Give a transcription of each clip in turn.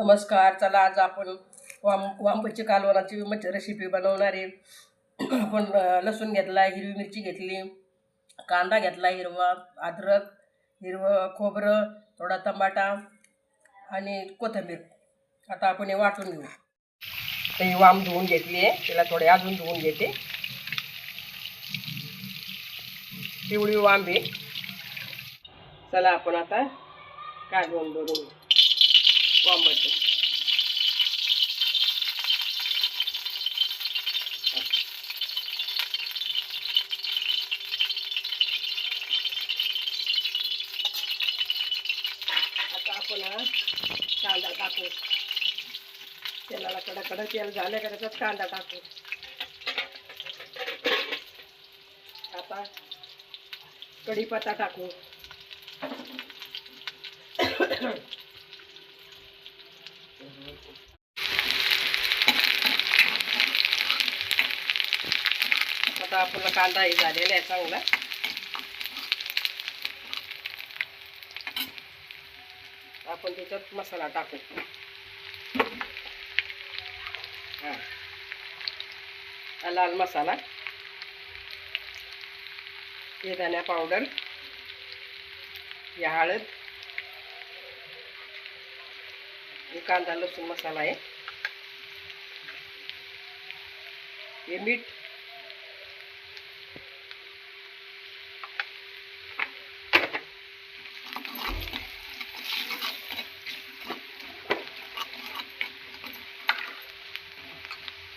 नमस्कार चला आज आपण वाम वांबची कालवणाची मच्छी रेसिपी बनवणार आहे. आपण लसूण घेतला हिरवी मिरची घेतली कांदा घेतला हिरवा अद्रक हिरवं खोबरं थोडा टमाटा आणि कोथिंबीर. आता आपण हे वाटून घेऊ. तर ही वाम धुवून घेतली आहे. तिला थोडे अजून धुवून घेते. पिवळी वांबे. चला आपण आता काय कालवण बनवू. वांबाचं आता आपण कांदा टाकू. तेलाला कडा कडा तेल झाल्या का त्याच्यात कांदा टाकू. आता कढीपत्ता टाकू. आता आपला कांदाही झालेला आहे चांगला. आपण त्याच्यात मसाला टाकू. हा. लाल मसाला. हे धन्या पावडर. या हळद. हे कांदा लसूण मसाला आहे. हे मीठ.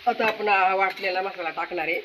आता आपण वाटलेला मसाला टाकणार आहे.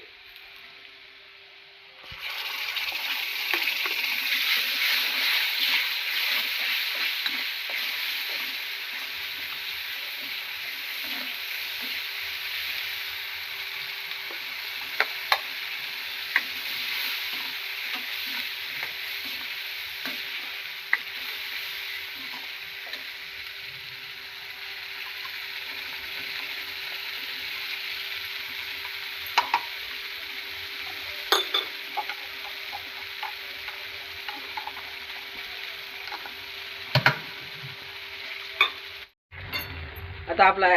आता आपला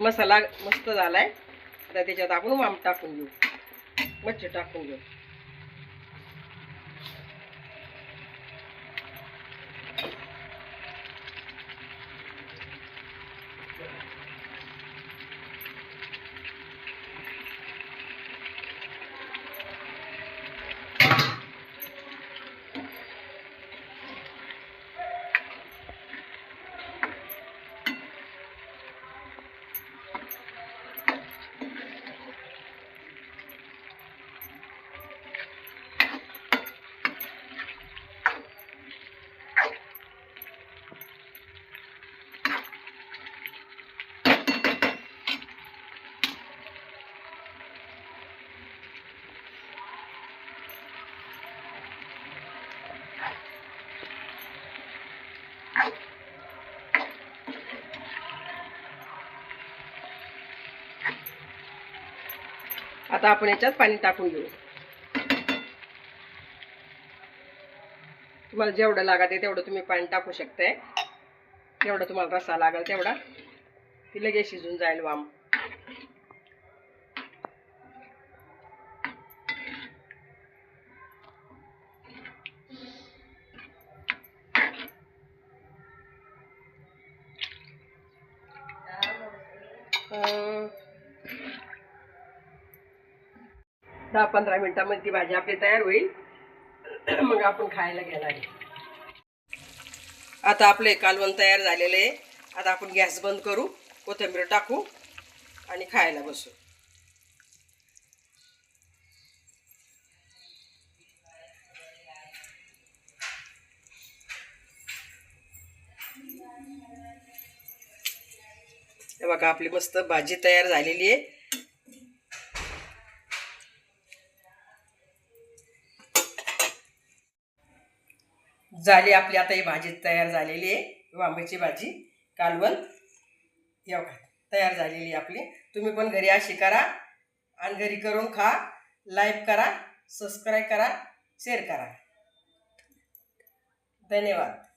मसाला मस्त झाला आहे आता त्याच्यात आपण वाम टाकून घेऊ. मच्छी टाकून घेऊ. आता आपण याच्यात पाणी टाकून घेऊ. तुम्हाला जेवढं लागत आहे तेवढं तुम्ही पाणी टाकू शकताय. जेवढं तुम्हाला रसा लागेल तेवढा. ती लगेच शिजून जाईल वाम. दहा पंधरा मिनिटामध्ये ती भाजी आपली तयार होईल. मग आपण खायला घ्यायला आता आपले कालवण तयार झालेले आहे. आता आपण गॅस बंद करू कोथिंबीर टाकू आणि खायला बसू. हे बघा आपली मस्त भाजी तयार झालेली आहे. झाली आपली आता ही भाजी तयार झालेली आहे. वांब्याची भाजी कालवण. एवढा तयार झालेली आहे आपली. तुम्ही पण घरी अशी करा आणि घरी करून खा. लाईक करा सबस्क्राईब करा शेअर करा. धन्यवाद.